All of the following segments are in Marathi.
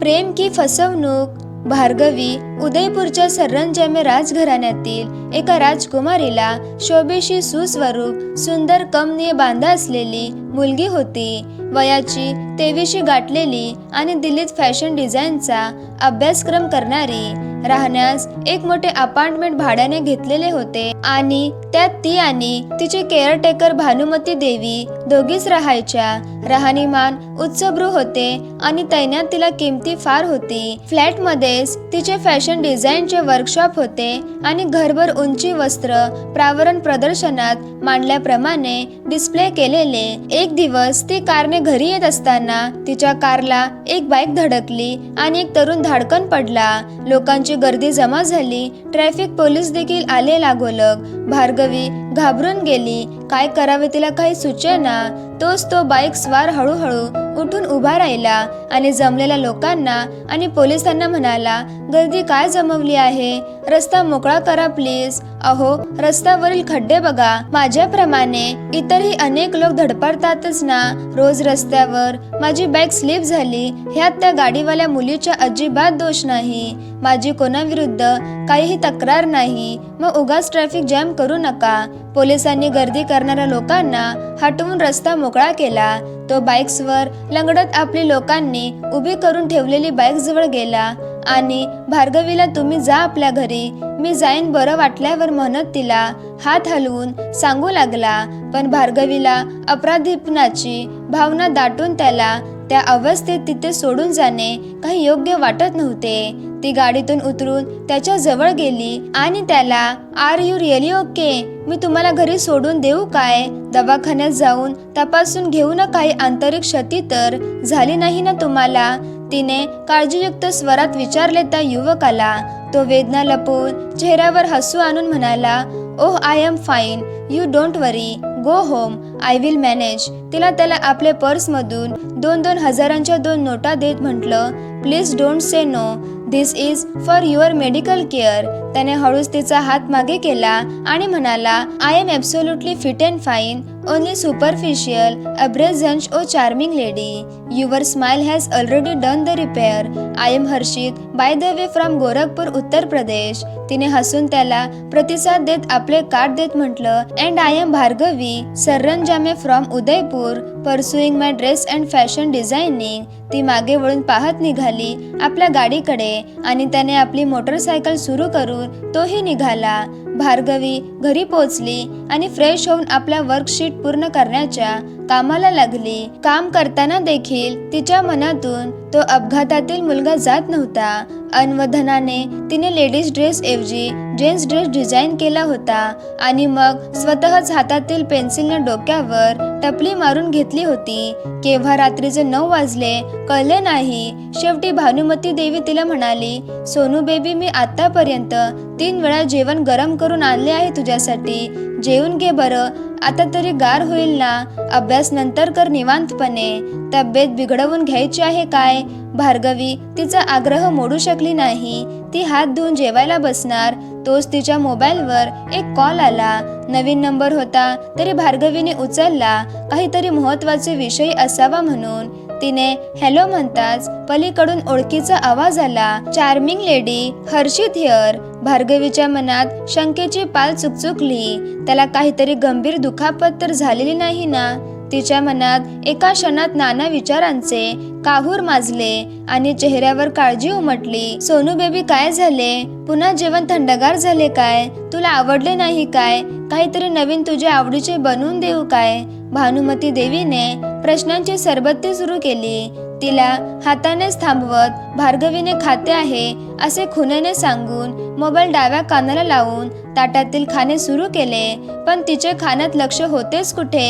प्रेम की फसवणूक भार्गवी उदयपूरच्या सरंजामे राजघराण्यातील एका राजकुमारीला शोभेशी सुस्वरूप सुंदर कमनीय बांधा असलेली मुलगी होती. वयाची तेवीशी गाठलेली आणि दिल्लीत फॅशन डिझाईनचा अभ्यासक्रम करणारी राहण्यास एक मोठे अपार्टमेंट भाड्याने घेतलेले होते. आणि त्यात ती आणि तिचे केअरटेकर भानुमती देवी दोघीच राहायच्या. राहणीमान उच्चभ्रू होते आणि तैनात तिला किमती फार होती. फ्लॅटमध्येच तिचे फॅशन डिझाईनचे वर्कशॉप होते आणि घरभर उंची वस्त्र प्रावरण प्रदर्शनात मांडल्याप्रमाणे डिस्प्ले केलेले. एक दिवस ती कारने घरी येत असताना तिच्या कारला एक बाईक धडकली आणि एक तरुण धाडकन पडला. लोकांची गर्दी जमा झाली. ट्रॅफिक पोलीस देखील आले लागोलग. भार्गवी घाबरून गेली. काय करावे तिला काही सुचेना? तोच तो बाईक स्वार हळूहळू उठून उभा राहिला आणि जमलेल्या लोकांना आणि पोलिसांना म्हणाला गर्दी काय जमवली आहे? रस्ता मोकळा करा प्लीज. अहो रस्त्यावरील खड्डे बघा. माझ्याप्रमाणे इतरही अनेक लोक धडपडतातच ना. रोज रस्त्यावर माझी बाईक स्लिप झाली. ह्यात त्या गाडीवाल्या मुलीच्या अजिबात दोष नाही. माझी कोणाविरुद्ध काहीही तक्रार नाही. मग उगाच ट्रॅफिक जॅम करू नका. पोलिसांनी गर्दी करणाऱ्या लोकांना हटवून रस्ता मोकळा केला. तो बाईक्सवर लंगडत आपली लोकांनी उभी करून ठेवलेली बाईक जवळ गेला आणि भार्गवीला तुम्ही जा आपल्या घरी. मी जाईन बरं वाटल्यावर म्हणत तिला हात हलवून सांगू लागला. पण भार्गवीला अपराधीपणाची भावना दाटून त्याला त्या अवस्थेत तिथे सोडून जाणे काही योग्य वाटत नव्हते. ती गाडीतून उतरून त्याच्याजवळ गेली आणि त्याला आर यू रिअली ओके? मी तुम्हाला घरी सोडून देऊ काय? दवाखान्यात जाऊन तपासून घेऊ ना काही आंतरिक क्षती तर? झाली नाही ना तुम्हाला? तिने काळजीयुक्त स्वरात विचारले त्या युवकाला. तो वेदना लपवून चेहऱ्यावर हसू आणून म्हणाला ओह I am fine. You don't worry. Go home. I will manage. तिला त्याला आपल्या पर्समधून दोन दोन हजारांच्या दोन नोटा देत म्हटलं please don't say no. This is for your medical care. त्याने हळूच तिचा हात मागे केला आणि म्हणाला I am absolutely fit and fine only superficial abrasions oh charming lady your smile has already done the repair I am Harshit by the way from Gorakhpur Uttar Pradesh तिने हसून त्याला प्रतिसाद देत आपले कार्ड देत म्हटलं and I am Bhargavi Saranjame from Udaipur pursuing my dress and fashion designing ती मागे वळून पाहत निघाली आपल्या गाडीकडे आणि त्याने आपली मोटरसायकल सुरू करून तोही निघाला. भार्गवी घरी पोचली आणि फ्रेश होऊन आपल्या वर्कशीट पूर्ण करण्याच्या कामाला लागली. काम करताना देखील तिच्या मनातून तो अपघातातील मुलगा जात नव्हता. अनवधनाने तिने लेडीज ड्रेस ऐवजी जीन्स ड्रेस डिझाईन केला होता आणि मग स्वतःच हातातील पेन्सिलने डोक्यावर टपली मारून घेतली होती. केव्हा रात्रीचे नऊ वाजले कळले नाही. शेवटी भानुमती देवी तिला म्हणाली सोनू बेबी मी आतापर्यंत तीन वेळा जेवण गरम करून आणले आहे तुझ्यासाठी. जेवून घे बरं. आता तरी गार होईल ना? अभ्यास नंतर कर निवांतपणे. तब्येत बिघडवून घ्यायची आहे काय? भार्गवी तिचा आग्रह मोडू शकली नाही. ती हात धुवून जेवायला बसणार. तोच तिच्या मोबाईलवर एक कॉल आला. नवीन नंबर होता तरी भार्गवीने उचलला. काहीतरी महत्त्वाचे विषय असावा म्हणून. तिने हॅलो म्हणताच पलीकडून ओळखीचा आवाज आला. Charming lady Harshit here. भार्गवीच्या मनात शंकेची पाल चुकचुकली. त्याला काहीतरी गंभीर दुखापत तर झालेली नाही ना? तिच्या मनात एका क्षणात नाना विचारांचे काहूर माजले आणि चेहऱ्यावर काळजी उमटली. सोनू बेबी काय झाले? पुन्हा जेवण थंडगार झाले काय? तुला आवडले नाही काय? काहीतरी नवीन तुझ्या आवडीचे बनवून देऊ काय? भानुमती देवीने प्रश्नांची सरबत्ती सुरू केली. तिला हातानेच थांबवत भार्गवीने खाते आहे असे खुनेने सांगून मोबाईल डाव्या कानाला लावून ताटातील खाणे सुरू केले. पण तिचे खाण्यात लक्ष होतेच कुठे?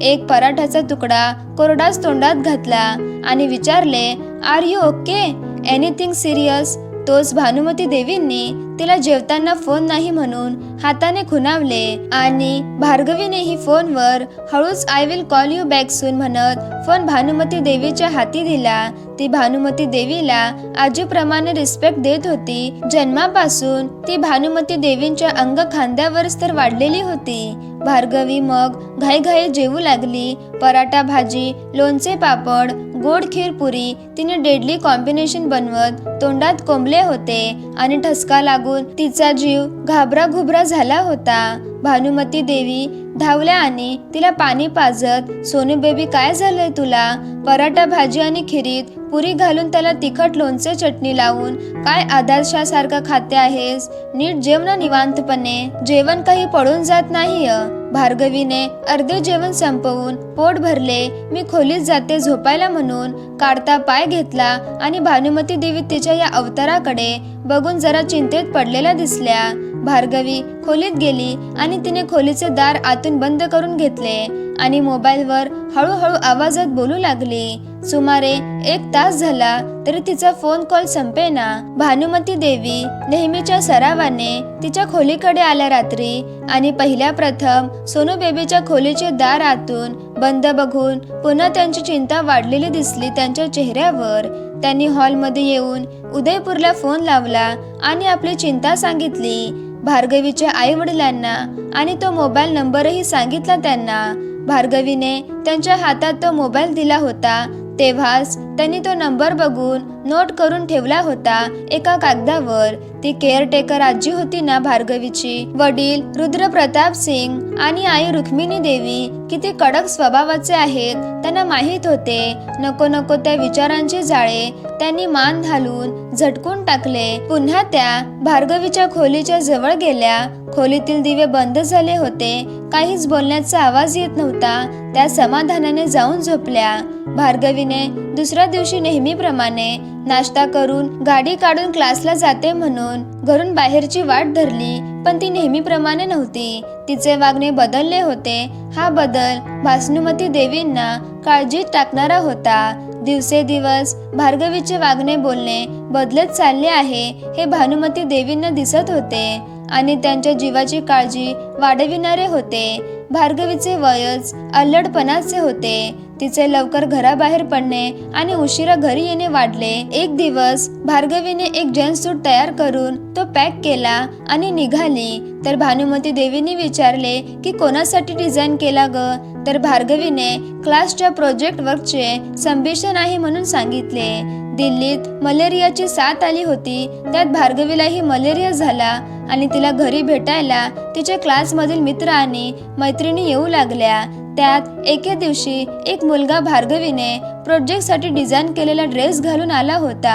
एक पराठाचा तुकडा कोरडाच तोंडात घातला आणि विचारले are you okay? Anything serious? तोच भानुमती देवींनी तिला जेवताना फोन नाही म्हणून हाताने खुणावले आणि भार्गवीनेही फोनवर हळूच I will call you back soon म्हणत फोन भानुमती देवीच्या हाती दिला. ती भानुमती देवीला आजीप्रमाणे रिस्पेक्ट देत होती. जन्मापासून ती भानुमती देवींच्या अंग खांद्यावरच तर वाढलेली होती. भार्गवी मग घाईघाई जेवू लागली. पराठा भाजी लोणचे पापड गोड खीरपुरी तिने डेडली कॉम्बिनेशन बनवत तोंडात कोंबले होते आणि ठसका लागून तिचा जीव घाबरा घुबरा झाला होता. भानुमती देवी धावल्या आणि तिला पाणी पाजत सोनू बेबी काय झालंय तुला? पराठा भाजी आणि खिरीत पुरी घालून त्याला तिखट लोणचे चटणी लावून काय आदर्शासारखं खाते आहेस? नीट जेवण निवांतपणे. जेवण काही पडून जात नाही भार्गवीने अर्धे जेवण संपवून पोट भरले. मी खोलीत जाते झोपायला म्हणून काढता पाय घेतला आणि भानुमती देवी तिच्या या अवताराकडे बघून जरा चिंतेत पडलेल्या दिसल्या. भार्गवी खोलीत गेली आणि तिने खोलीचे दार आतून बंद करून घेतले आणि मोबाईलवर हळूहळू आवाजात बोलू लागली. सुमारे एक तास झाला तरी तिचा फोन कॉल संपेना. भानुमती देवी नेहमीच्या सरावाने तिच्या खोलीकडे आल्या रात्री आणि पहिल्या प्रथम सोनू बेबीच्या खोलीचे दार आतून बंद बघून पुन्हा त्यांची चिंता वाढलेली दिसली त्यांच्या चेहऱ्यावर. त्यांनी हॉलमध्ये येऊन उदयपूरला फोन लावला आणि आपली चिंता सांगितली. भार्गवीच्या आई वडिलांना आणि तो मोबाईल नंबरही सांगितला त्यांना. भार्गवीने त्यांच्या हातात तो मोबाईल दिला होता तेव्हाच त्यांनी तो नंबर बघून नोट करून ठेवला होता एका कागदावर. ती केअरटेकर आजी होती ना भार्गवीची? वडील रुद्र प्रताप सिंग आणि आई रुक्मिणी देवी किती कडक स्वभावाचे आहेत त्यांना माहीत होते. नको नको त्या विचारांचे जाळे त्यांनी मान घालून झटकून टाकले. पुन्हा त्या भार्गवीच्या खोलीच्या जवळ गेल्या. खोलीतील दिवे बंद झाले होते. काहीच बोलण्याचा आवाज येत नव्हता. त्या समाधानाने जाऊन झोपल्या. भार्गवीने दुसऱ्या दिवशी नेहमीप्रमाणे नाश्ता करून गाडी काढून क्लासला जाते म्हणून घरून बाहेरची वाट धरली पण ती नेहमीप्रमाणे नव्हती. तिचे वागणे बदलले होते. हा बदल भासनुमती देवींना काळजीत टाकणारा होता. दिवसेदिवस भार्गवीचे वागणे बोलणे बदलत चालले आहे हे भानुमती देवींना दिसत होते. आणि त्यांच्या जीवाची काळजी वाढविणारे होते. भार्गवीचे वयच अल्लडपणाचे होते. तिचे लवकर घराबाहेर पडणे आणि उशिरा घरी येणे वाढले. एक दिवस भार्गवीने एक जंसूट तयार करून तो पॅक केला आणि निघाली. तर भानुमती देवीने विचारले की कोणासाठी डिझाईन केला ग? तर भार्गवीने क्लासच्या प्रोजेक्ट वर्कचे संभाषण आहे म्हणून सांगितले. दिल्लीत मलेरियाची साथ आली होती. त्यात भार्गवीलाही मलेरिया झाला आणि तिला घरी भेटायला तिच्या क्लासमधील मित्र आणि मैत्रिणी येऊ लागल्या. त्यात एके दिवशी एक मुलगा भार्गवीने प्रोजेक्टसाठी डिझाईन केलेला ड्रेस घालून आला होता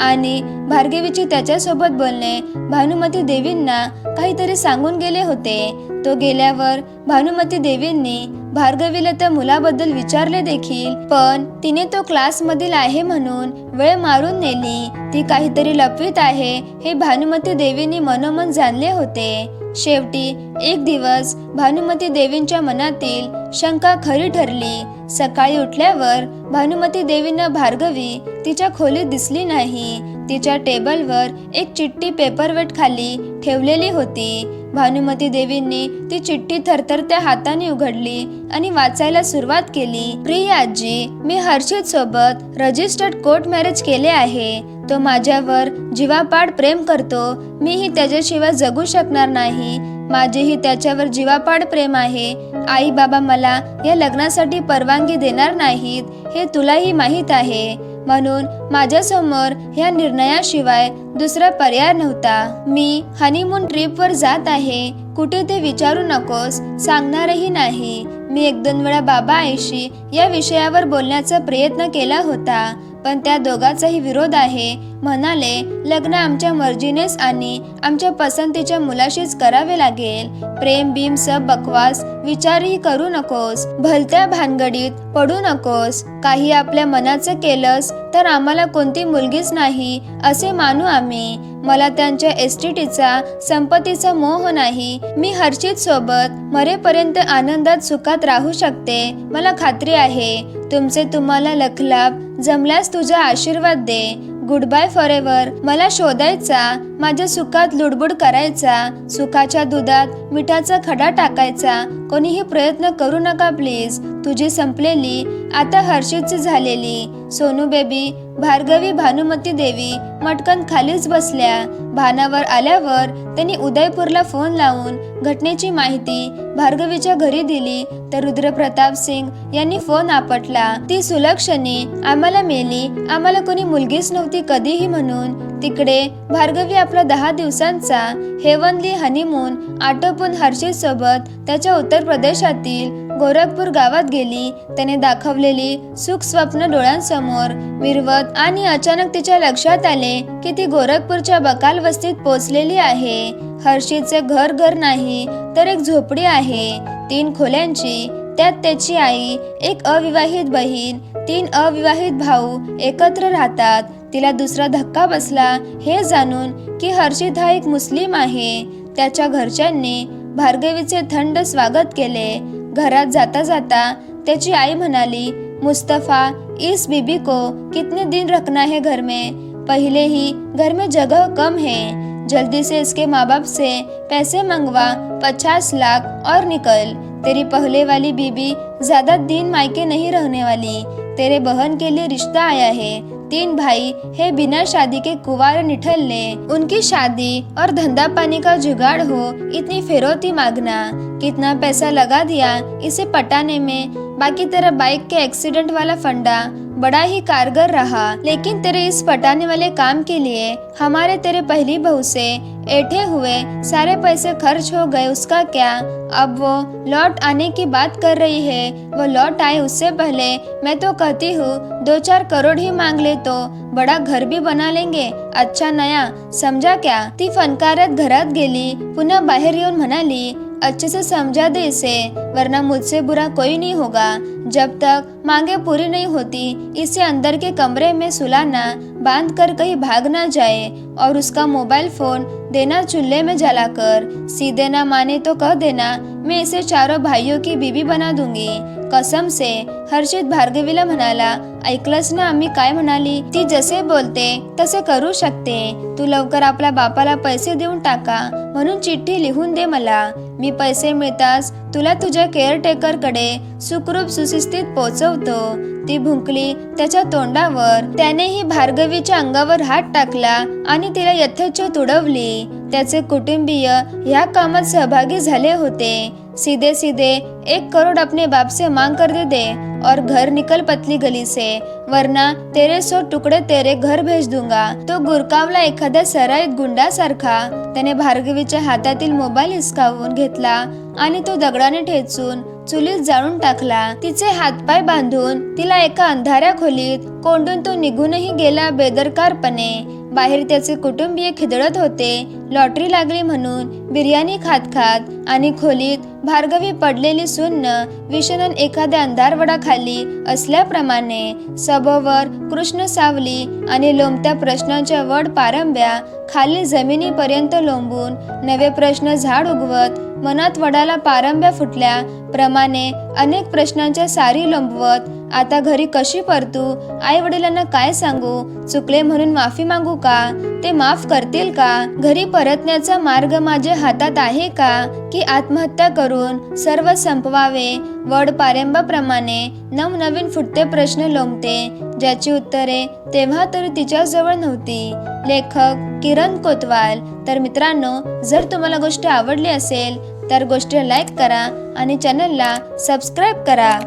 आणि भार्गवीची त्याच्यासोबत बोलणे भानुमती देवींना काहीतरी सांगून गेले होते. तो गेल्यावर भानुमती देवींनी भार्गवीला त्या मुलाबद्दल विचारले देखील पण तिने तो क्लासमधील आहे म्हणून वेळ मारून नेली. ती काहीतरी लपवीत आहे हे भानुमती देवींनी मनोमन जाणले होते. शेवटी एक दिवस भानुमती देवींच्या मनातील शंका खरी ठरली. सकाळी उठल्यावर भानुमती देवींना भार्गवी तिच्या खोलीत दिसली नाही. तिच्या टेबलवर एक चिठ्ठी पेपरवेट खाली ठेवलेली होती. भानुमती देवींनी ती चिठ्ठी थरथरत्या हाताने उघडली आणि वाचायला सुरुवात केली. प्रिय आजी मी हर्षित सोबत रजिस्टर्ड कोर्ट मॅरेज केले आहे. तो माझ्यावर जीवापाड प्रेम करतो. मीही त्याच्याशिवाय जगू शकणार नाही. माझेही त्याच्यावर जीवापाड प्रेम आहे. आई बाबा मला या लग्नासाठी परवानगी देणार नाहीत. हे तुलाही माहीत आहे. म्हणून माझ्यासमोर ह्या निर्णयाशिवाय दुसरा पर्याय नव्हता. मी हनीमून ट्रिपवर जात आहे. कुठे ते विचारू नकोस सांगणारही नाही. मी एक दोन वेळा बाबा आईशी या विषयावर बोलण्याचा प्रयत्न केला होता. पण त्या दोघांचाही विरोध आहे. म्हणाले लग्न आमच्या मर्जीनेच आणि आमच्या पसंतीच्या मुलाशीच करावे लागेल. प्रेम बीम सब बकवास विचारही करू नकोस. भलत्या भानगडीत पडू नकोस. काही आपल्या मनाचं केलंस तर आम्हाला कोणती मुलगीच नाही असे मानू आम्ही. मला त्यांच्या एसटीटीचा संपत्तीचा मोह नाही. मी हर्षित सोबत मरेपर्यंत आनंदात सुखात राहू शकते. मला खात्री आहे. तुमचे तुम्हाला लखलाप जमल्यास तुझा आशीर्वाद दे. गुड बाय फॉर एव्हर मला शोधायचा माझ्या सुखात लुडबुड करायचा सुखाच्या दुधात मिठाचा खडा टाकायचा. कोणीही प्रयत्न करू नका प्लीज तुझी संपलेली आता हर्षितची झालेली. सोनू बेबी भार्गवी भानुमती देवी मटकन खालीच बसल्या. भानावर आल्यावर त्यांनी उदयपूरला फोन लावून घटनेची माहिती भार्गवीच्या घरी दिली. तर रुद्रप्रताप सिंग यांनी फोन आपटला. ती सुलक्षणी आम्हाला मेली. आम्हाला कोणी मुलगीच नव्हती कधीही म्हणून. तिकडे भार्गवी आपला दहा दिवसांचा हेवनली हनीमून आटोपून हर्षित सोबत त्याच्या उत्तर प्रदेशातील गोरखपूर गावात गेली. त्याने दाखवलेली सुख स्वप्न डोळ्यांसमोर मिरवत आणि अचानक तिच्या लक्षात आले की ती गोरखपूरच्या बकाल वस्तीत पोचलेली आहे. हर्षीचे घर घर नाही तर एक झोपडी आहे. तीन खोल्यांची त्यात त्याची आई एक अविवाहित बहीण तीन अविवाहित भाऊ एकत्र राहतात. तिला दुसरा धक्का बसला हे जाणून की हर्षित हा एक मुस्लिम आहे. त्याच्या घरच्यांनी भार्गवीचे थंड स्वागत केले. घरात जाता जाता त्याची आई म्हणाली, मुस्तफ़ा, इस बीबी को कितने दिन रखना है घर में? पहले ही घर में जगह कम है। जल्दी से इसके माँ बाप से पैसे मंगवा, पचास लाख और निकल। तेरी पहले वाली बीबी ज़्यादा दिन मायके नहीं रहने वाली। तेरे बहन के लिए रिश्ता आया है। तीन भाई है बिना शादी के कुवार निठल ने उनकी शादी और धंधा पानी का जुगाड़ हो, इतनी फिरौती मांगना। कितना पैसा लगा दिया इसे पटाने में, बाकी तरह बाइक के एक्सीडेंट वाला फंडा। बड़ा ही कारगर रहा। लेकिन तेरे इस पटाने वाले काम के लिए हमारे तेरे पहली बहू से ऐठे हुए सारे पैसे खर्च हो गए, उसका क्या? अब वो लौट आने की बात कर रही है। वो लौट आए उससे पहले मैं तो कहती हूँ, दो चार करोड़ ही मांग ले तो बड़ा घर भी बना लेंगे। अच्छा नया, समझा क्या? ती फनकारत घरात गेली पुन्हा बाहेर येऊन म्हणाली अच्छे से समझा दे इसे वरना मुझसे बुरा कोई नहीं होगा। जब तक मांगे पूरी नहीं होती इसे अंदर के कमरे में सुलाना बाँध कर कहीं भाग ना जाए और उसका मोबाइल फ़ोन देना चूल्हे में जलाकर, सीधे ना माने तो कह देना, मैं इसे चारों भाइयों की बीबी बना दूँगी। कसम से हर्षित भार्गवीला म्हणाला, ऐकलंस ना आम्ही काय म्हणाली? ती जसे बोलते, तसे करू शकते. तू लवकर आपल्या बापाला पैसे देऊन टाका. म्हणून चिठ्ठी लिहून दे मला. मी पैसे मिळताच तुला तुझ्या केअरटेकरकडे सुखरूप सुशिस्तीत पोहोचवतो ती भुंकली त्याच्या तोंडावर. त्यानेही भार्गवीच्या अंगावर हात टाकला आणि तिला यथेच्छ तुडवली. त्याचे कुटुंबीय ह्या कामात सहभागी झाले होते. सीधे सीधे एक करोड़ अपने बाप से मांग कर दे दे और घर निकल पतली गली से वरना तेरे सो तुकडे तेरे घर भेज दूंगा। तो गुरकावला एखाद्या सराईत गुंडासारखा त्याने भार्गवीच्या हातातील मोबाईल हिसकावून घेतला आणि तो दगडाने ठेचून चुलीत जाळून टाकला. तिचे हातपाय बांधून तिला एका अंधाऱ्या खोलीत कोंडून तो निघूनही गेला बेदरकारपणे. बाहेर त्याचे कुटुंबीय खिदळत होते. लॉटरी लागली म्हणून बिर्याणी खात खात आणि खोलीत भार्गवी पडलेली सुन्न विषणन एखाद्या अंधारवडाखाली असल्याप्रमाणे सभोवर कृष्ण सावली आणि लोंबत्या प्रश्नांच्या वड पारंब्या खाली जमिनीपर्यंत लोंबून नवे प्रश्न झाड उगवत मनात वडाला पारंब्या फुटल्याप्रमाणे अनेक प्रश्नांच्या सारी लोंबवत आता घरी कशी परतू? आई वडिलांना काय सांगू? चुकले म्हणून माफी मागू का? ते माफ करतील का? घरी परतण्याचा मार्ग माझ्या हातात आहे का? की आत्महत्या करून सर्व संपवावे? वड पारंबाप्रमाणे नवनवीन फुटते प्रश्न लोंबते. ज्याची उत्तरे तेव्हा तरी तिच्याजवळ नव्हती. लेखक किरण कोतवाल. तर मित्रांनो जर तुम्हाला गोष्ट आवडली असेल तर गोष्टीला लाईक करा आणि चॅनलला सबस्क्राईब करा.